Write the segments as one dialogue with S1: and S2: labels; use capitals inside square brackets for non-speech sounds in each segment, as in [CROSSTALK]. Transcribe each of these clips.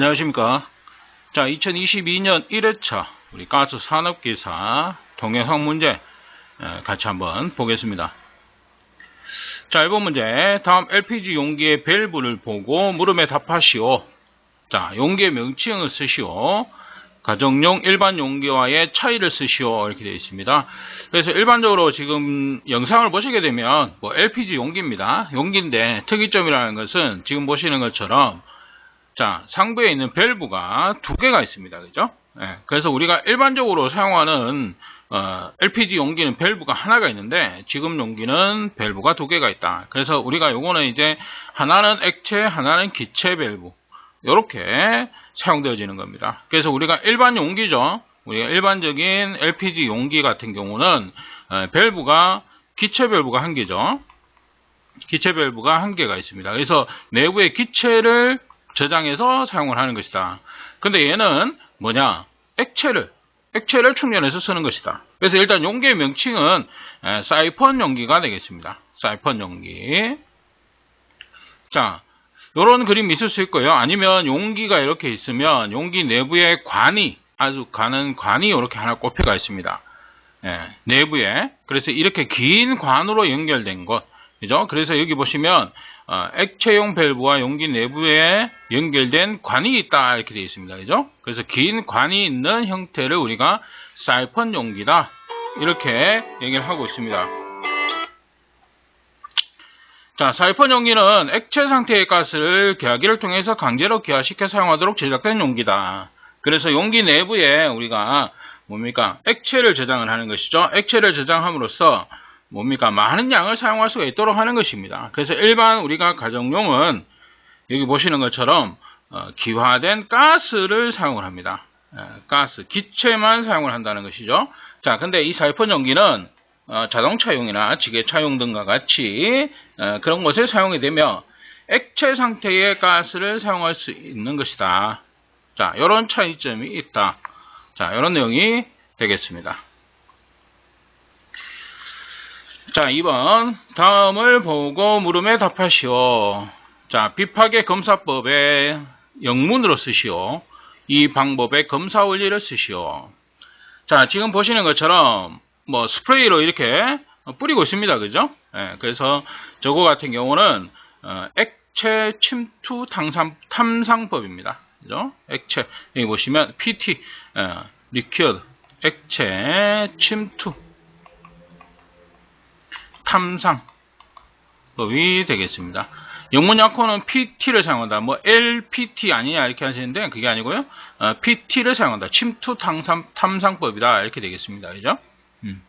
S1: 안녕하십니까. 자, 2022년 1회차 우리 가스 산업기사 동영상 문제 에, 같이 한번 보겠습니다. 자, 1번 문제. 다음 LPG 용기의 밸브를 보고 물음에 답하시오. 자, 용기의 명칭을 쓰시오. 가정용 일반 용기와의 차이를 쓰시오. 이렇게 되어 있습니다. 그래서 일반적으로 지금 영상을 보시게 되면 뭐 LPG 용기입니다. 용기인데 특이점이라는 것은 지금 보시는 것처럼 자, 상부에 있는 밸브가 두 개가 있습니다. 그죠? 예, 그래서 우리가 일반적으로 사용하는 어, LPG 용기는 밸브가 하나가 있는데 지금 용기는 밸브가 두 개가 있다. 그래서 우리가 요거는 이제 하나는 액체, 하나는 기체 밸브 이렇게 사용되어지는 겁니다. 그래서 우리가 일반 용기죠. 우리가 일반적인 LPG 용기 같은 경우는 어, 밸브가 기체 밸브가 한 개죠. 기체 밸브가 한 개가 있습니다. 그래서 내부의 기체를 저장해서 사용을 하는 것이다. 근데 얘는 뭐냐? 액체를 액체를 충전해서 쓰는 것이다. 그래서 일단 용기의 명칭은 에, 사이펀 용기가 되겠습니다. 사이펀 용기. 자, 요런 그림이 있을 수 있고요. 아니면 용기가 이렇게 있으면 용기 내부에 관이 아주 가는 관이 이렇게 하나 꼽혀가 있습니다. 예, 내부에 그래서 이렇게 긴 관으로 연결된 것 그죠? 그래서 여기 보시면 어, 액체용 밸브와 용기 내부에 연결된 관이 있다 이렇게 되어 있습니다. 그죠? 그래서 긴 관이 있는 형태를 우리가 사이펀 용기다 이렇게 얘기를 하고 있습니다. 자, 사이펀 용기는 액체 상태의 가스를 기화기를 통해서 강제로 기화시켜 사용하도록 제작된 용기다. 그래서 용기 내부에 우리가 뭡니까? 액체를 저장을 하는 것이죠. 액체를 저장함으로써 뭡니까? 많은 양을 사용할 수가 있도록 하는 것입니다. 그래서 일반 우리가 가정용은 여기 보시는 것처럼 어, 기화된 가스를 사용을 합니다. 에, 가스, 기체만 사용을 한다는 것이죠. 자, 근데 이 사이펀 전기는 어, 자동차용이나 지게차용 등과 같이 어, 그런 곳에 사용이 되며 액체 상태의 가스를 사용할 수 있는 것이다. 자, 이런 차이점이 있다. 자, 이런 내용이 되겠습니다. 자, 2번. 다음을 보고 물음에 답하시오. 자, 비파계 검사법의 영문으로 쓰시오. 이 방법의 검사 원리를 쓰시오. 자, 지금 보시는 것처럼 뭐 스프레이로 이렇게 뿌리고 있습니다. 그죠? 예, 그래서 저거 같은 경우는 어, 액체 침투 탕상, 탐상법입니다. 그죠? 액체 여기 보시면 PT 어, 리퀴드 액체 침투 탐상법이 되겠습니다. 영문 약호는 PT를 사용한다. 뭐 LPT 아니냐 이렇게 하시는데 그게 아니고요. 어, PT를 사용한다. 침투 탐상, 탐상법이다 이렇게 되겠습니다. 그죠? 음.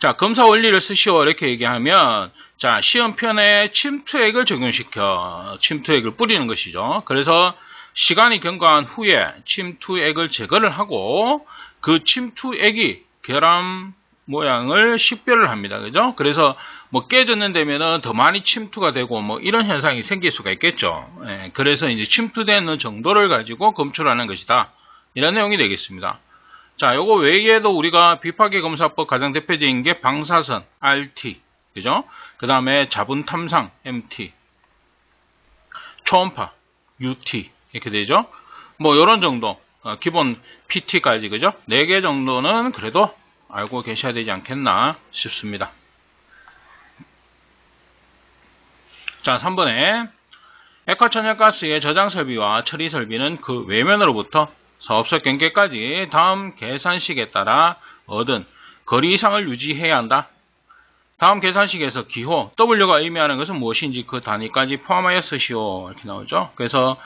S1: 자 검사 원리를 쓰시오 이렇게 얘기하면 자 시험편에 침투액을 적용시켜 침투액을 뿌리는 것이죠. 그래서 시간이 경과한 후에 침투액을 제거를 하고 그 침투액이 결함 모양을 식별을 합니다. 그죠? 그래서 뭐 깨졌는 데면은 더 많이 침투가 되고 뭐 이런 현상이 생길 수가 있겠죠. 예, 그래서 이제 침투되는 정도를 가지고 검출하는 것이다. 이런 내용이 되겠습니다. 자, 요거 외에도 우리가 비파계 검사법 가장 대표적인 게 방사선 RT. 그죠? 그 다음에 자분 탐상 MT. 초음파 UT. 이렇게 되죠? 뭐 요런 정도. 어, 기본 PT까지 그죠? 4개 정도는 그래도 알고 계셔야 되지 않겠나 싶습니다. 자, 3번에 액화천연가스의 저장 설비와 처리 설비는 그 외면으로부터 사업소 경계까지 다음 계산식에 따라 얻은 거리 이상을 유지해야 한다. 다음 계산식에서 기호 W가 의미하는 것은 무엇인지 그 단위까지 포함하여 쓰시오. 이렇게 나오죠. 그래서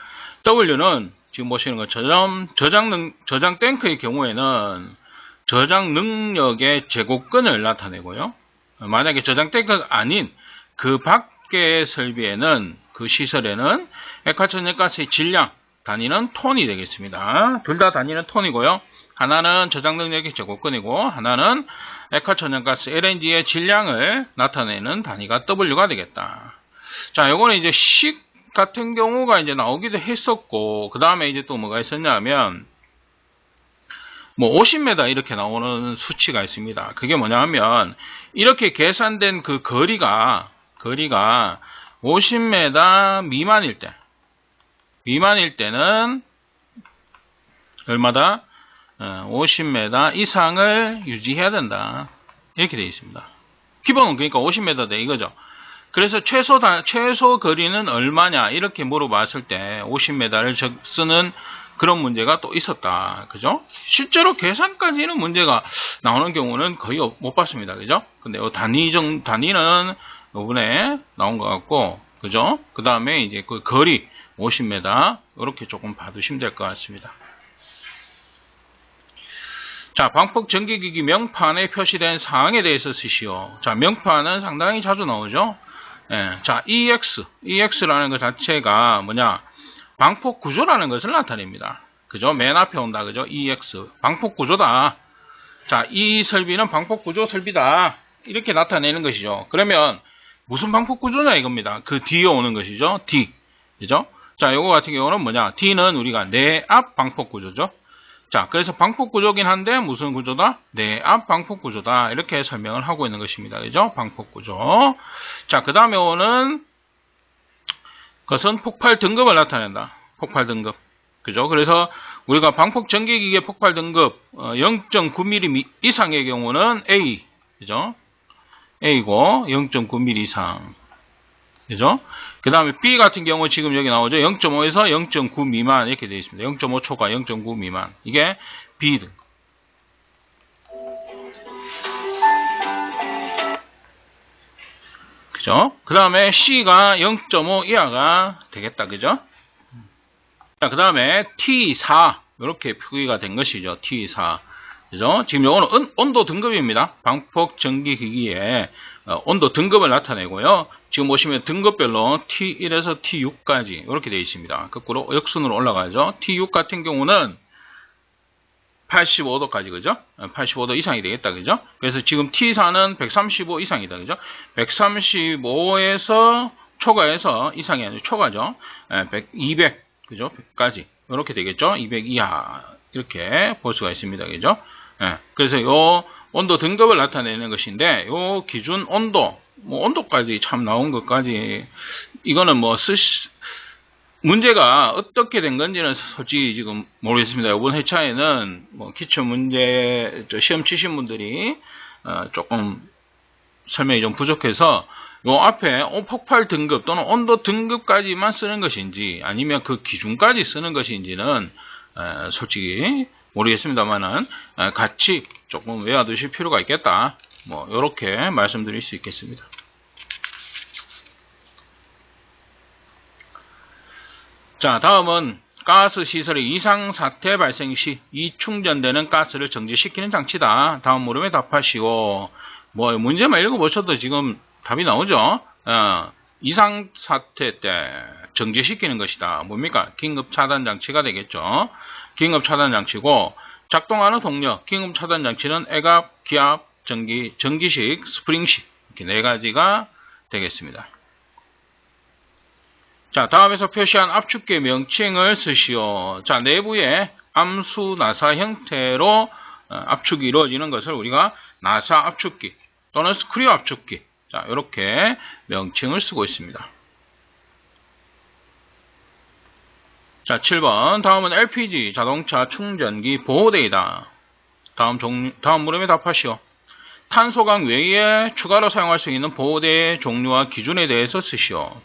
S1: W는 지금 보시는 것처럼 저장, 능, 저장 탱크의 경우에는 저장 능력의 제곱근을 나타내고요. 만약에 저장 탱크가 아닌 그 밖의 설비에는 그 시설에는 액화천연가스의 질량 단위는 톤이 되겠습니다. 둘 다 단위는 톤이고요. 하나는 저장 능력의 제곱근이고 하나는 액화천연가스 LNG의 질량을 나타내는 단위가 W가 되겠다. 자, 요거는 이제 식 같은 경우가 이제 나오기도 했었고 그 다음에 이제 또 뭐가 있었냐면 뭐 50m 이렇게 나오는 수치가 있습니다. 그게 뭐냐 하면 이렇게 계산된 그 거리가 거리가 50m 미만일 때 미만일 때는 얼마다? 어, 50m 이상을 유지해야 된다. 이렇게 되어 있습니다. 기본은 그러니까 50m 돼 이거죠. 그래서 최소 다, 최소 거리는 얼마냐 이렇게 물어봤을 때 50m를 쓰는 그런 문제가 또 있었다. 그죠? 실제로 계산까지는 문제가 나오는 경우는 거의 없- 못 봤습니다. 그죠? 근데 요 단위 정 단위는 이번에 나온 것 같고 그죠? 그 다음에 이제 그 거리 50m 이렇게 조금 봐두시면 될 것 같습니다. 자, 방폭 전기기기 명판에 표시된 사항에 대해서 쓰시오. 자, 명판은 상당히 자주 나오죠. 예, 자, EX, EX라는 것 자체가 뭐냐? 방폭 구조라는 것을 나타냅니다. 그죠? 맨 앞에 온다. 그죠? EX. 방폭 구조다. 자, 이 설비는 방폭 구조 설비다. 이렇게 나타내는 것이죠. 그러면 무슨 방폭 구조냐 이겁니다. 그 뒤에 오는 것이죠. D. 그죠? 자, 요거 같은 경우는 뭐냐? D는 우리가 내압 방폭 구조죠. 자, 그래서 방폭 구조긴 한데 무슨 구조다? 내압 방폭 구조다. 이렇게 설명을 하고 있는 것입니다. 그죠? 방폭 구조. 자, 그 다음에 오는 것은 폭발 등급을 나타낸다. 폭발 등급. 그죠? 그래서 우리가 방폭 전기기계 폭발 등급 0.9mm 이상의 경우는 A. 그죠? A고 0.9mm 이상. 그죠? 그 다음에 B 같은 경우 지금 여기 나오죠. 0.5에서 0.9 미만 이렇게 되어 있습니다. 0.5 초과 0.9 미만. 이게 B 등급. 그죠? 그 다음에 C가 0.5 이하가 되겠다. 그죠? 자, 그 다음에 T4. 이렇게 표기가 된 것이죠. T4. 그죠? 지금 요거는 온도 등급입니다. 방폭 전기 기기의 어, 온도 등급을 나타내고요. 지금 보시면 등급별로 T1에서 T6까지 이렇게 되어 있습니다. 거꾸로 역순으로 올라가죠. T6 같은 경우는 85도까지 그죠? 85도 이상이 되겠다 그죠? 그래서 지금 T4는 135 이상이다 그죠? 135에서 초과해서 이상이 아니고 초과죠. 100, 200 그죠? 100까지 이렇게 되겠죠? 200 이하 이렇게 볼 수가 있습니다 그죠? 예, 그래서 요 온도 등급을 나타내는 것인데 요 기준 온도 뭐 온도까지 참 나온 것까지 이거는 뭐 쓰시 문제가 어떻게 된 건지는 솔직히 지금 모르겠습니다. 이번 회차에는 뭐 기초 문제 저 시험 치신 분들이 어, 조금 설명이 좀 부족해서 요 앞에 폭발 등급 또는 온도 등급까지만 쓰는 것인지 아니면 그 기준까지 쓰는 것인지는 에, 솔직히 모르겠습니다만은 같이 조금 외워두실 필요가 있겠다. 뭐 이렇게 말씀드릴 수 있겠습니다. 자, 다음은 가스 시설의 이상 사태 발생 시 이 충전되는 가스를 정지시키는 장치다. 다음 물음에 답하시오. 뭐 문제만 읽어보셔도 지금 답이 나오죠. 어, 이상 사태 때 정지시키는 것이다. 뭡니까? 긴급 차단 장치가 되겠죠. 긴급 차단 장치고 작동하는 동력, 긴급 차단 장치는 애갑, 기압, 전기, 전기식, 스프링식 이렇게 네 가지가 되겠습니다. 자, 다음에서 표시한 압축계 명칭을 쓰시오. 자, 내부에 암수 나사 형태로 압축이 이루어지는 것을 우리가 나사 압축기 또는 스크류 압축기 자, 이렇게 명칭을 쓰고 있습니다. 자, 7번. 다음은 LPG 자동차 충전기 보호대이다. 다음 종, 다음 물음에 답하시오. 탄소강 외에 추가로 사용할 수 있는 보호대 종류와 기준에 대해서 쓰시오.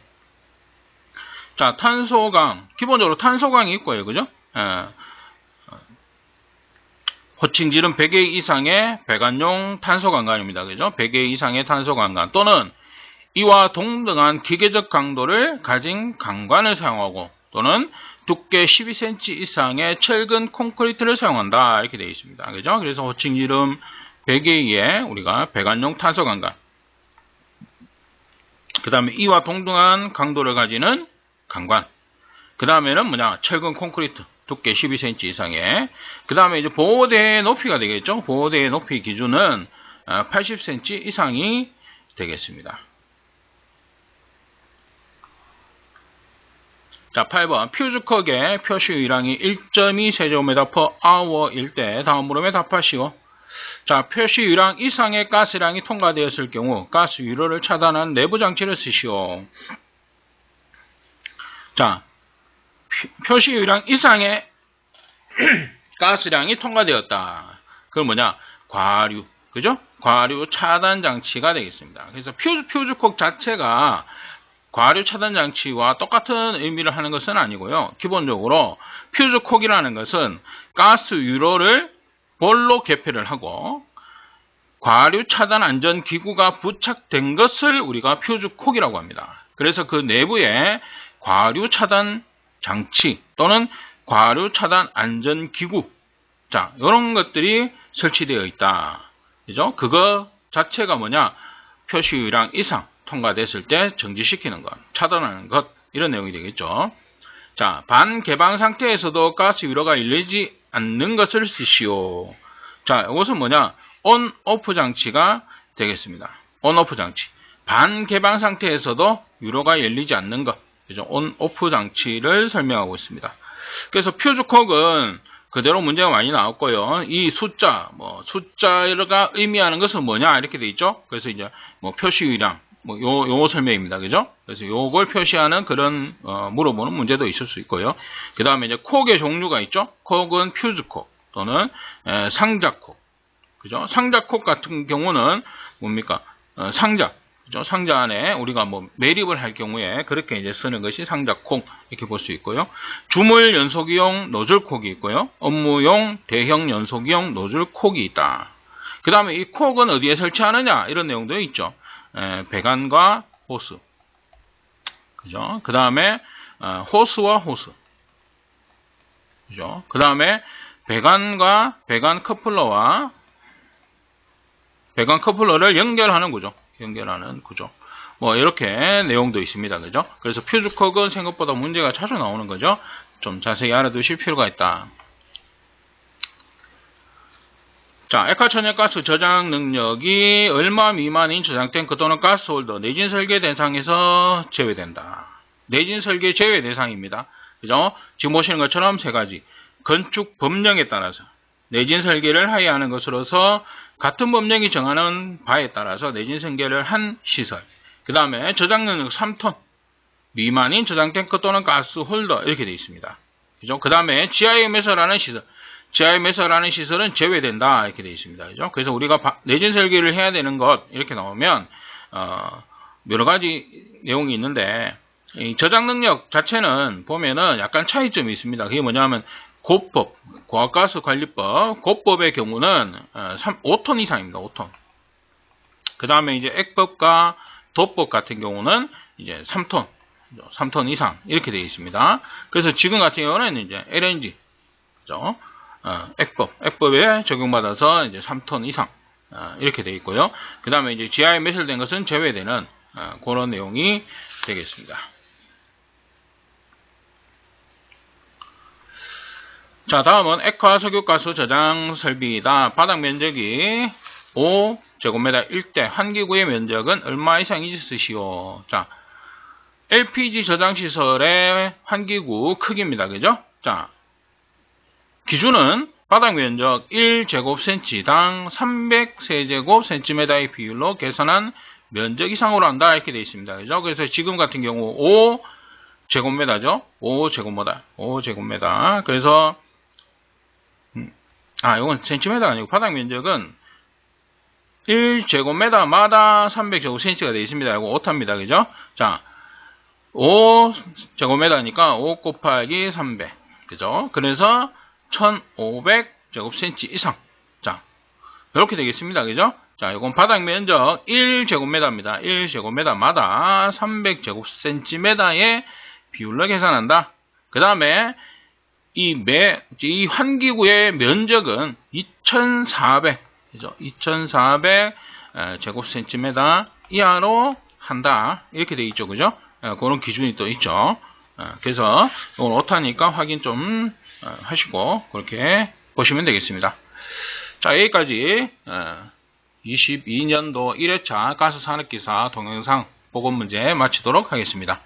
S1: 자, 탄소강. 기본적으로 탄소강이 있고요. 그죠? 예. 호칭질은 100개 이상의 배관용 탄소강간입니다. 그죠? 100개 이상의 탄소강간 또는 이와 동등한 기계적 강도를 가진 강관을 사용하고 또는 두께 12cm 이상의 철근 콘크리트를 사용한다. 이렇게 되어 있습니다. 그죠? 그래서 호칭 이름 100개의 우리가 배관용 탄소강간. 그 다음에 이와 동등한 강도를 가지는 강관. 그 다음에는 뭐냐? 철근 콘크리트. 두께 12cm 이상의. 그 다음에 이제 보호대의 높이가 되겠죠? 보호대의 높이 기준은 80cm 이상이 되겠습니다. 자, 8번. 퓨즈컵의 표시 유량이 1.2 세제곱미터 per hour일 때 다음 물음에 답하시오. 자, 표시 유량 이상의 가스량이 통과되었을 경우 가스 유로를 차단한 내부 장치를 쓰시오. 자, 표시 유량 이상의 [CLEARS THROAT] 가스량이 통과되었다. 그건 뭐냐? 과류. 그죠? 과류 차단 장치가 되겠습니다. 그래서 퓨즈, 퓨즈콕 자체가 과류 차단 장치와 똑같은 의미를 하는 것은 아니고요. 기본적으로 퓨즈콕이라는 것은 가스 유로를 볼로 개폐를 하고 과류 차단 안전 기구가 부착된 것을 우리가 퓨즈콕이라고 합니다. 그래서 그 내부에 과류 차단 장치 또는 과류 차단 안전 기구 자, 이런 것들이 설치되어 있다. 그죠? 그거 자체가 뭐냐? 표시유량 이상 통과됐을 때 정지시키는 것, 차단하는 것, 이런 내용이 되겠죠. 자, 반개방 상태에서도 가스 유로가 열리지 않는 것을 쓰시오. 자, 이것은 뭐냐? 온, 오프 장치가 되겠습니다. 온, 오프 장치. 반개방 상태에서도 유로가 열리지 않는 것. 온, 오프 장치를 설명하고 있습니다. 그래서 퓨즈콕은 그대로 문제가 많이 나왔고요. 이 숫자, 뭐 숫자가 의미하는 것은 뭐냐 이렇게 돼 있죠. 그래서 이제 뭐 표시유량, 뭐 요, 요 설명입니다. 그죠? 그래서 요걸 표시하는 그런 어, 물어보는 문제도 있을 수 있고요. 그 다음에 이제 콕의 종류가 있죠. 콕은 퓨즈콕 또는 에, 상자콕, 그죠? 상자콕 같은 경우는 뭡니까? 어, 상자, 그죠? 상자 안에 우리가 뭐 매립을 할 경우에 그렇게 이제 쓰는 것이 상자콕 이렇게 볼 수 있고요. 주물 연속이용 노즐콕이 있고요. 업무용 대형 연속이용 노즐콕이 있다. 그 다음에 이 콕은 어디에 설치하느냐 이런 내용도 있죠. 에, 배관과 호스, 그죠? 그 다음에 어, 호스와 호스, 그죠? 그 다음에 배관과 배관 커플러와 배관 커플러를 연결하는 구조. 연결하는 구조. 뭐 이렇게 내용도 있습니다. 그죠? 그래서 퓨즈콕은 생각보다 문제가 자주 나오는 거죠. 좀 자세히 알아두실 필요가 있다. 자, 액화천연가스 저장 능력이 얼마 미만인 저장 탱크 또는 가스 홀더 내진 설계 대상에서 제외된다. 내진 설계 제외 대상입니다. 그죠? 지금 보시는 것처럼 세 가지. 건축 법령에 따라서 내진 설계를 하여야 하는 것으로서 같은 법령이 정하는 바에 따라서 내진 설계를 한 시설. 그 다음에 저장 능력 3톤 미만인 저장 탱크 또는 가스 홀더 이렇게 되어 있습니다. 그 다음에 지하에 매설하는 시설. 지하에 매설하는 시설은 제외된다 이렇게 되어 있습니다. 그죠? 그래서 우리가 내진 설계를 해야 되는 것 이렇게 나오면 어, 여러 가지 내용이 있는데 저장 능력 자체는 보면은 약간 차이점이 있습니다. 그게 뭐냐면 고법, 고압가스 관리법, 고법의 경우는 5톤 어, 이상입니다. 5톤. 그 다음에 이제 액법과 도법 같은 경우는 이제 3톤, 3톤 이상 이렇게 되어 있습니다. 그래서 지금 같은 경우는 이제 LNG, 그죠? 어, 액법, 액법에 적용받아서 이제 3톤 이상 어, 이렇게 되어 있고요. 그 다음에 이제 GI 매설된 것은 제외되는 어, 그런 내용이 되겠습니다. 자, 다음은 액화 석유가스 저장 설비이다. 바닥 면적이 5제곱미터 1대 환기구의 면적은 얼마 이상인지 쓰시오. 자, LPG 저장 시설의 환기구 크기입니다. 그죠? 자, 기준은 바닥 면적 1제곱센치당 300세제곱센티미터의 비율로 계산한 면적 이상으로 한다. 이렇게 되어 있습니다. 그죠? 그래서 지금 같은 경우 5제곱미터죠? 5제곱미터. 5제곱미터. 그래서 아, 이건 센티미터가 아니고 바닥 면적은 1제곱미터마다 300제곱센치가 되어 있습니다. 이거 오타입니다. 그죠? 자, 5제곱미터니까 5 곱하기 300. 그죠? 그래서 1500제곱센치 이상. 자, 이렇게 되겠습니다. 그죠? 자, 이건 바닥 면적 1제곱미터입니다. 1제곱미터마다 300제곱센티미터의 비율로 계산한다. 그 다음에 이 매, 이 환기구의 면적은 2,400, 그죠? 2,400 제곱센티미터 이하로 한다. 이렇게 돼 있죠. 그죠? 그런 기준이 또 있죠. 그래서 이건 오타니까 확인 좀 하시고 그렇게 보시면 되겠습니다. 자, 여기까지 22년도 1회차 가스산업기사 동영상 보건 문제 마치도록 하겠습니다.